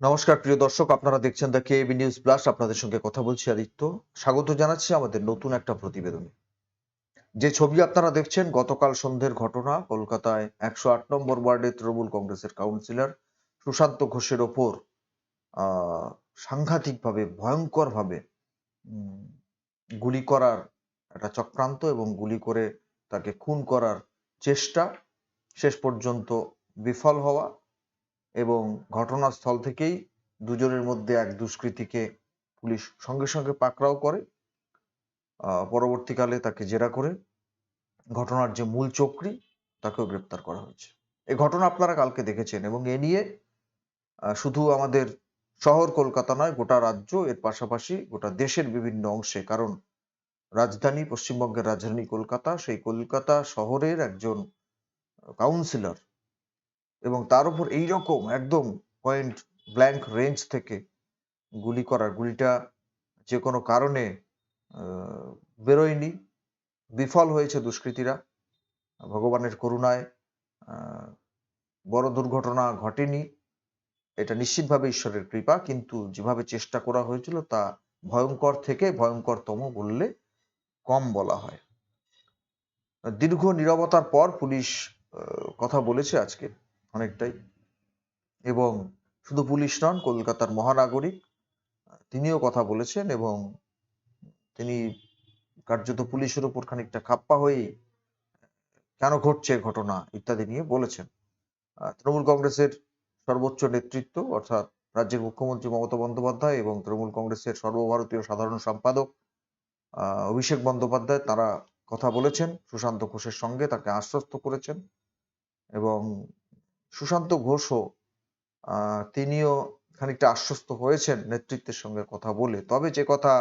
নমস্কার, প্রিয় দর্শক, আপনারা দেখছেন দ্য কেবি নিউজ প্লাস আপনাদের সঙ্গে কথা বলছি আদিত্য। স্বাগত জানাচ্ছি আমাদের নতুন একটা প্রতিবেদনে। যে ছবি আপনারা দেখছেন, গতকাল সন্ধ্যের ঘটনা, কলকাতায় একশো আট নম্বর ওয়ার্ডে তৃণমূল কংগ্রেসের কাউন্সিলর সুশান্ত ঘোষের ওপর সাংঘাতিকভাবে, ভয়ঙ্করভাবে গুলি করার একটা চক্রান্ত এবং গুলি করে তাকে খুন করার চেষ্টা শেষ পর্যন্ত বিফল হওয়া এবং ঘটনাস্থল থেকেই দুজনের মধ্যে এক দুষ্কৃতীকে পুলিশ সঙ্গে সঙ্গে পাকড়াও করে পরবর্তীকালে তাকে জেরা করে। ঘটনার যে মূল চক্রী, তাকেও গ্রেপ্তার করা হয়েছে। এই ঘটনা আপনারা কালকে দেখেছেন এবং এ নিয়ে শুধু আমাদের শহর কলকাতা নয়, গোটা রাজ্য, এর পাশাপাশি গোটা দেশের বিভিন্ন অংশে। কারণ রাজধানী, পশ্চিমবঙ্গের রাজধানী কলকাতা, সেই কলকাতা শহরের একজন কাউন্সিলর এবং তার উপর এইরকম একদম পয়েন্ট ব্ল্যাঙ্ক রেঞ্জ থেকে গুলি করার, গুলিটা যে কোনো কারণে বেরোয়নি। বিফল হয়েছে দুষ্কৃতীরা। ভগবানের করুণায় বড় দুর্ঘটনা ঘটেনি। এটা নিশ্চিতভাবে ঈশ্বরের কৃপা, কিন্তু যেভাবে চেষ্টা করা হয়েছিল তা ভয়ঙ্কর থেকে ভয়ঙ্করতম বললে কম বলা হয়। দীর্ঘ নীরবতার পর পুলিশ কথা বলেছে আজকে। অনেকটাই। এবং শুধু পুলিশ নন, কলকাতার মহানাগরিক, তিনিও কথা বলেছেন এবং তিনি কার্যত পুলিশের উপর খানিকটা খাপ্পা হয়ে কেন ঘটছে ঘটনা ইত্যাদি নিয়ে বলেছেন। তৃণমূল কংগ্রেসের সর্বোচ্চ নেতৃত্ব অর্থাৎ রাজ্যের মুখ্যমন্ত্রী মমতা বন্দ্যোপাধ্যায় এবং তৃণমূল কংগ্রেসের সর্বভারতীয় সাধারণ সম্পাদক অভিষেক বন্দ্যোপাধ্যায়, তারা কথা বলেছেন। সুশান্ত ঘোষের সঙ্গে তাকে আশ্বস্ত করেছেন এবং সুশান্ত ঘোষও তিনিও খানিকটা আশ্বস্ত হয়েছেন নেতৃত্বের সঙ্গে কথা বলে। তবে যে কথা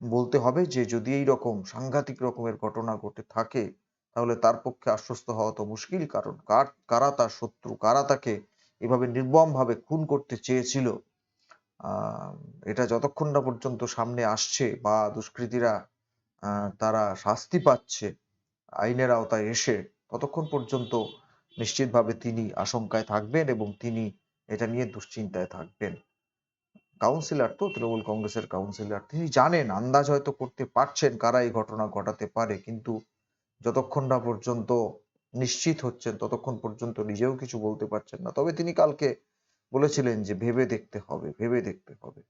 বলতে হবে যে, যদি এই রকম সাংঘাতিক রকমের ঘটনা ঘটে থাকে, তাহলে তার পক্ষে আশ্বস্ত হওয়া তো মুশকিল। কারণ কার তার শত্রু, কারা তাকে এভাবে নির্মম ভাবে খুন করতে চেয়েছিল এটা যতক্ষণ না পর্যন্ত সামনে আসছে বা দুষ্কৃতীরা তারা শাস্তি পাচ্ছে, আইনের আওতায় এসে, ততক্ষণ পর্যন্ত নিশ্চিতভাবে তিনি আশঙ্কায় থাকবেন এবং তিনি এটা নিয়ে দুশ্চিন্তায় থাকবেন। কাউন্সিলর তো, তৃণমূল কংগ্রেসের কাউন্সিলর তিনি জানেন, আন্দাজ হয়তো করতে পারছেন কারা এই ঘটনা ঘটাতে পারে, কিন্তু যতক্ষণ না পর্যন্ত নিশ্চিত হচ্ছেন, ততক্ষণ পর্যন্ত নিজেও কিছু বলতে পারছেন না। তবে তিনি কালকে বলেছিলেন যে ভেবে দেখতে হবে, ভেবে দেখতে হবে।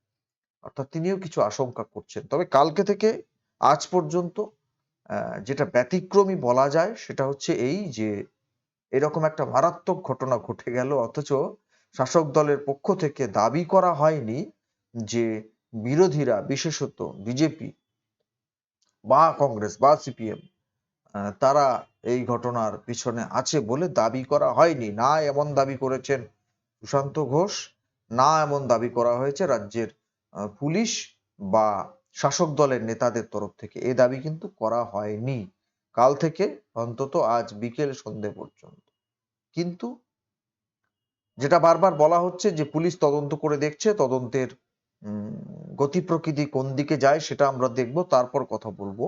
অর্থাৎ তিনিও কিছু আশঙ্কা করছেন। তবে কালকে থেকে আজ পর্যন্ত যেটা ব্যতিক্রমী বলা যায়, সেটা হচ্ছে এই যে এরকম একটা মারাত্মক ঘটনা ঘটে গেল। অথচ শাসক দলের পক্ষ থেকে দাবি করা হয়নি যে বিরোধীরা, বিশেষত বিজেপি বা কংগ্রেস বা সিপিএম তারা এই ঘটনার পিছনে আছে বলে দাবি করা হয়নি। না এমন দাবি করেছেন সুশান্ত ঘোষ, না এমন দাবি করা হয়েছে রাজ্যের পুলিশ বা শাসক দলের নেতাদের তরফ থেকে। এ দাবি কিন্তু করা হয়নি। কাল থেকে অন্তত আজ বিকেল সন্ধে পর্যন্ত। কিন্তু যেটা বারবার বলা হচ্ছে যে, পুলিশ তদন্ত করে দেখছে, তদন্তের গতি প্রকৃতি কোন দিকে যায় সেটা আমরা দেখব, তারপর কথা বলব।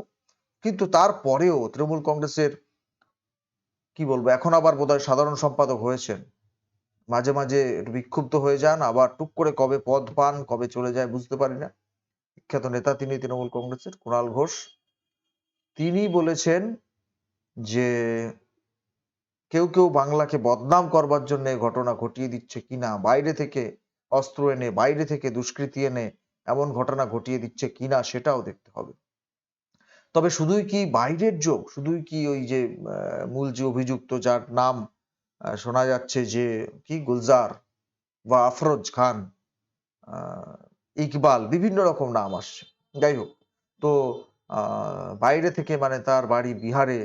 কিন্তু তারপরেও তৃণমূল কংগ্রেসের, কি বলব, এখন আবার বোধহয় সাধারণ সম্পাদক হয়েছেন। মাঝে মাঝে বিক্ষুব্ধ হয়ে যান, আবার টুক করে কবে পদ পান, কবে চলে যায় বুঝতে পারি না। বিখ্যাত নেতা তিনি তৃণমূল কংগ্রেসের, কুণাল ঘোষ। তিনি বলেছেন যে কেউ কেউ বাংলাকে বদনাম করবার জন্য ঘটনা ঘটিয়ে দিচ্ছে কিনা, বাইরে থেকে অস্ত্র এনে, বাইরে থেকে দুষ্কৃতি এনে এমন ঘটনা ঘটিয়ে দিচ্ছে কিনা সেটাও দেখতে হবে। তবে শুধুই কি বাইরের যোগ? শুধুই কি ওই যে মূল যে অভিযুক্ত যার নাম শোনা যাচ্ছে যে কি? গুলজার বা আফরোজ খান ইকবাল, বিভিন্ন রকম নাম আসছে। যাই হোক, তো বাইরে থেকে মানে তার বাড়ি বিহারে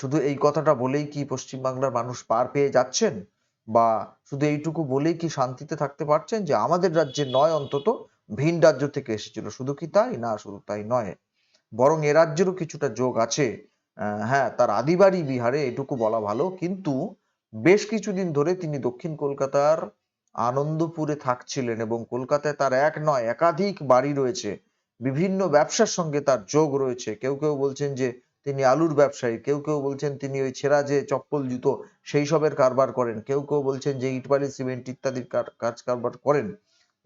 শুধু এই কথাটা বলেই কি পশ্চিমবাংলার মানুষ পার পেয়ে যাচ্ছেন? বা শুধু এইটুকু বলেই কি শান্তিতে থাকতে পারছেন যে আমাদের রাজ্যে নয় অন্তত ভিন রাজ্য থেকে এসেছিল? শুধু কি তাই? না, শুধু তাই নয়। বরং এ রাজ্যেরও কিছুটা যোগ আছে। হ্যাঁ তার আদিবাড়ি বিহারে এটুকু বলা ভালো, কিন্তু বেশ কিছুদিন ধরে তিনি দক্ষিণ কলকাতার আনন্দপুরে থাকছিলেন এবং কলকাতায় তার এক নয়, একাধিক বাড়ি রয়েছে। বিভিন্ন ব্যবসার সঙ্গে তার যোগ রয়েছে। কেউ কেউ বলছেন যে তিনি আলুর ব্যবসায়ী, কেউ কেউ বলছেন তিনি ওই ছেঁড়া যে চপ্পল জুতো সেই সবের কারবার করেন, কেউ কেউ বলছেন যে ইটবালি, সিমেন্ট ইত্যাদির কাজ কারবার করেন।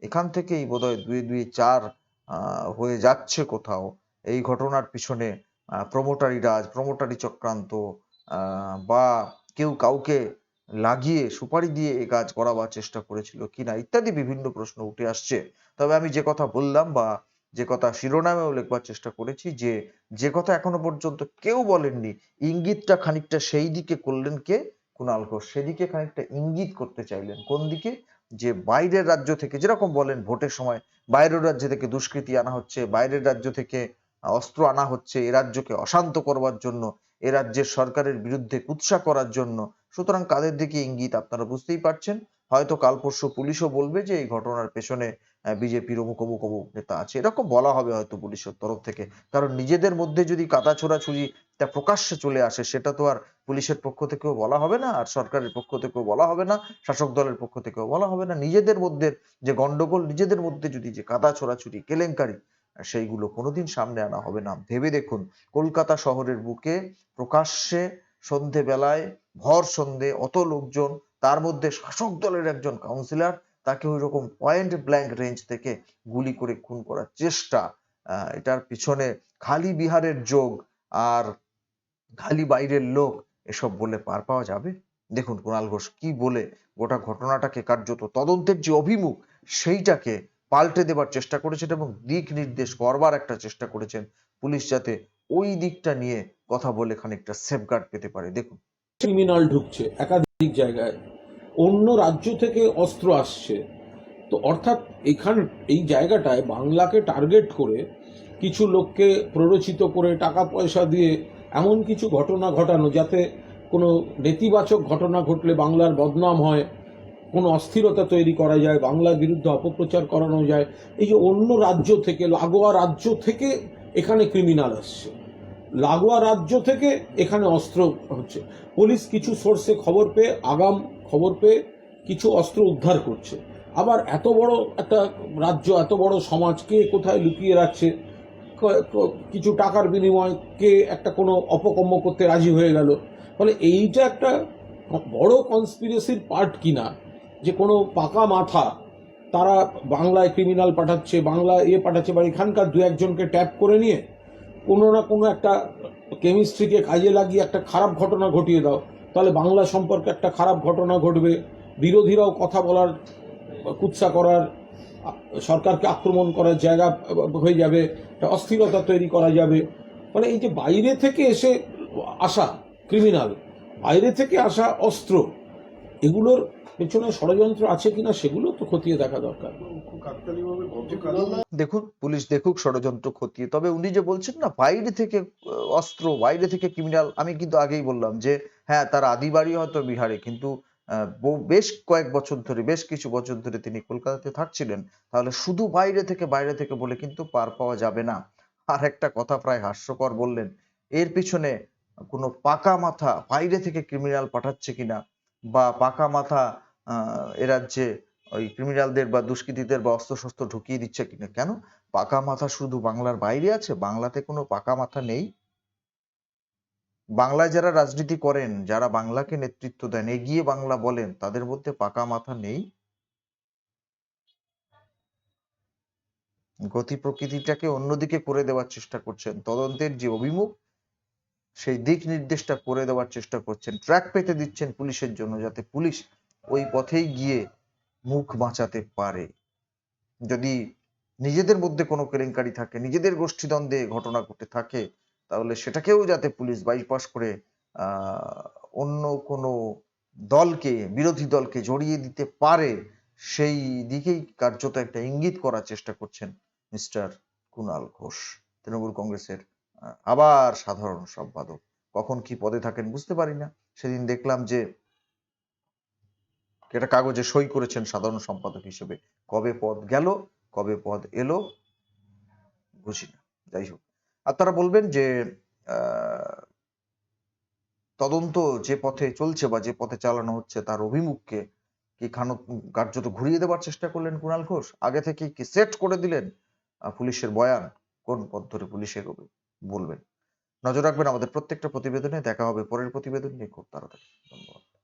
এখান থেকেই বোধহয় দুই দুই চার হয়ে যাচ্ছে কোথাও। এই ঘটনার পিছনে প্রমোটারি রাজ প্রমোটারি চক্রান্ত বা কেউ কাউকে লাগিয়ে, সুপারি দিয়ে এ কাজ করাবার চেষ্টা করেছিল কিনা ইত্যাদি বিভিন্ন প্রশ্ন উঠে আসছে। তবে আমি যে কথা বললাম বা যে কথা শিরোনামেও লিখবার চেষ্টা করেছি যে যে কথা এখনও পর্যন্ত কেউ বলেননি, ইঙ্গিতটা খানিকটা সেই দিকে করলেন কে? কুণাল ঘোষ। সেদিকে খানিকটা ইঙ্গিত করতে চাইলেন কোন দিকে? যে বাইরের রাজ্য থেকে যেরকম বলেন ভোটের সময় বাইরের রাজ্য থেকে দুষ্কৃতি আনা হচ্ছে, বাইরের রাজ্য থেকে অস্ত্র আনা হচ্ছে এ রাজ্যকে অশান্ত করবার জন্য, এ রাজ্যের সরকারের বিরুদ্ধে কুৎসা করার জন্য। সুতরাং কাদের দিকে ইঙ্গিত আপনারা বুঝতেই পারছেন। হয়তো কাল পরশু পুলিশও বলবে যে এই ঘটনার পেছনে বিজেপির অমুক অমুক অমুক নেতা আছে। এরকম বলা হবে হয়তো পুলিশের তরফ থেকে। কারণ নিজেদের মধ্যে যদি কাদা ছোড়াছুড়ি তা প্রকাশ্যে চলে আসে, সেটা তো আর পুলিশের পক্ষ থেকেও বলা হবে না, আর সরকারের পক্ষ থেকেও বলা হবে না, শাসক দলের পক্ষ থেকেও বলা হবে না। নিজেদের মধ্যে যে গন্ডগোল, নিজেদের মধ্যে যদি যে কাদা ছোড়াছুড়ি, কেলেঙ্কারি সেইগুলো কোনোদিন সামনে আনা হবে না। ভেবে দেখুন, কলকাতা শহরের বুকে প্রকাশ্যে সন্ধেবেলায় ভর সন্ধে অত লোকজন, তার মধ্যে শাসক দলের একজন কাউন্সিলর তাকে ওই রকম পয়েন্ট ব্ল্যাঙ্ক রেঞ্জ থেকে গুলি করে খুন করার চেষ্টা। এটার পিছনে খালি বিহারের যোগ আর খালি বাইরের লোক, এসব বলে পার পাওয়া যাবে? দেখুন, কুণাল ঘোষ কি বলে গোটা ঘটনাটাকে কার্যত তদন্তের যে অভিমুখ, সেইটাকে পাল্টে দেবার চেষ্টা করেছেন এবং দিক নির্দেশ করবার একটা চেষ্টা করেছেন পুলিশ যাতে ওই দিকটা নিয়ে কথা বলে খানিকটা সেফগার্ড পেতে পারে। দেখুন। ক্রিমিনাল ঢুকছে, একাধিক জায়গায়। অন্য রাজ্য থেকে অস্ত্র আসছে। তো অর্থাৎ এখান, এই জায়গাটায় বাংলাকে টার্গেট করে কিছু লোককে প্ররোচিত করে টাকা পয়সা দিয়ে এমন কিছু ঘটনা ঘটানো যাতে কোনো নেতিবাচক ঘটনা ঘটলে বাংলার বদনাম হয়, কোনো অস্থিরতা তৈরি করা যায়, বাংলার বিরুদ্ধে অপপ্রচার করানো যায়, এই যে অন্য রাজ্য থেকে, লাগোয়া রাজ্য থেকে এখানে ক্রিমিনাল আসছে। লাগোয়া রাজ্য থেকে এখানে অস্ত্র হচ্ছে। পুলিশ কিছু সোর্সে খবর পেয়ে, আগাম খবর পেয়ে কিছু অস্ত্র উদ্ধার করছে। আবার এত বড় একটা রাজ্য, এত বড় সমাজ, কে কোথায় লুকিয়ে রাখছে কিছু টাকার বিনিময় কে একটা কোনো অপকর্ম করতে রাজি হয়ে গেল। ফলে এইটা একটা বড় কনস্পিরেসির পার্ট কিনা, যে কোনো পাকা মাথা তারা বাংলায় ক্রিমিনাল পাঠাচ্ছে বাংলা ইয়ে পাঠাচ্ছে, বা এখানকার দু একজনকে ট্যাপ করে নিয়ে কোনো না কোনো একটা কেমিস্ট্রিকে কাজে লাগিয়ে একটা খারাপ ঘটনা ঘটিয়ে দাও, তাহলে বাংলা সম্পর্কে একটা খারাপ ঘটনা ঘটবে। বিরোধীরাও কথা বলার, কুৎসা করার, সরকারকে আক্রমণ করার জায়গা হয়ে যাবে, একটা অস্থিরতা তৈরি করা যাবে। মানে এই যে বাইরে থেকে এসে আসা ক্রিমিনাল, বাইরে থেকে আসা অস্ত্র, এগুলোর পেছনে ষড়যন্ত্র আছে কিনা সেগুলো তো খতিয়ে দেখা দরকার। দেখুন, পুলিশ দেখুক ষড়যন্ত্র খতিয়ে। তবে উনি যে বলছেন না, বাইরে থেকে অস্ত্র, বাইরে থেকে ক্রিমিনাল আমি কিন্তু আগেই বললাম যে হ্যাঁ তার আদি বাড়ি হয়তো বিহারে, কিন্তু বেশ কয়েক বছর ধরে, বেশ কিছু বছর ধরে তিনি কলকাতাতে থাকছিলেন। তাহলে শুধু বাইরে থেকে বাইরে থেকে বলে কিন্তু পার পাওয়া যাবে না। আর একটা কথা প্রায় হাস্যকর বললেন, এর পিছনে কোনো পাকা মাথা বাইরে থেকে ক্রিমিনাল পাঠাচ্ছে কিনা, বা পাকা মাথা এ রাজ্যে ওই ক্রিমিনালদের বা দুষ্কৃতীদের বা অস্ত্র শস্ত্র ঢুকিয়ে দিচ্ছে কিনা? কেন? পাকা মাথা শুধু বাংলার বাইরে আছে? বাংলাতে কোনো পাকা মাথা নেই? বাংলায় যারা রাজনীতি করেন, যারা বাংলাকে নেতৃত্ব দেন, এগিয়ে বাংলা বলেন, তাদের মধ্যে পাকা মাথা নেই? গতি প্রকৃতিটাকে অন্যদিকে করে দেওয়ার চেষ্টা করছেন। তদন্তের যে অভিমুখ, সেই দিক নির্দেশটা করে দেওয়ার চেষ্টা করছেন। ট্র্যাক পেতে দিচ্ছেন পুলিশের জন্য যাতে পুলিশ ওই পথেই গিয়ে মুখ বাঁচাতে পারে। যদি নিজেদের মধ্যে কোনো কেলেঙ্কারি থাকে, নিজেদের গোষ্ঠীদ্বন্দ্বে ঘটনা ঘটে থাকে, তাহলে সেটাকেও যাতে পুলিশ বাইপাস করে অন্য কোনো দলকে, বিরোধী দলকে জড়িয়ে দিতে পারে, সেই দিকেই কার্যত একটা ইঙ্গিত করার চেষ্টা করছেন মিস্টার কুণাল ঘোষ। তৃণমূল কংগ্রেসের আবার সাধারণ সম্পাদক। কখন কি পদে থাকেন বুঝতে পারি না। সেদিন দেখলাম যে একটা কাগজে সই করেছেন সাধারণ সম্পাদক হিসেবে। কবে পদ গেল, কবে পদ এলো, বুঝি না। যাই হোক। আর তারা বলবেন যে তদন্ত যে পথে চলছে বা যে পথে চালানো হচ্ছে তার অভিমুখকে কি খান কার্যত ঘুরিয়ে দেওয়ার চেষ্টা করলেন কুণাল ঘোষ? আগে থেকে কি সেট করে দিলেন পুলিশের বয়ান? কোন পথ ধরে পুলিশ এগোবে? বলবেন। নজর রাখবেন আমাদের প্রত্যেকটা প্রতিবেদনে। দেখা হবে পরের প্রতিবেদন নিয়ে খুব তাড়াতাড়ি। ধন্যবাদ।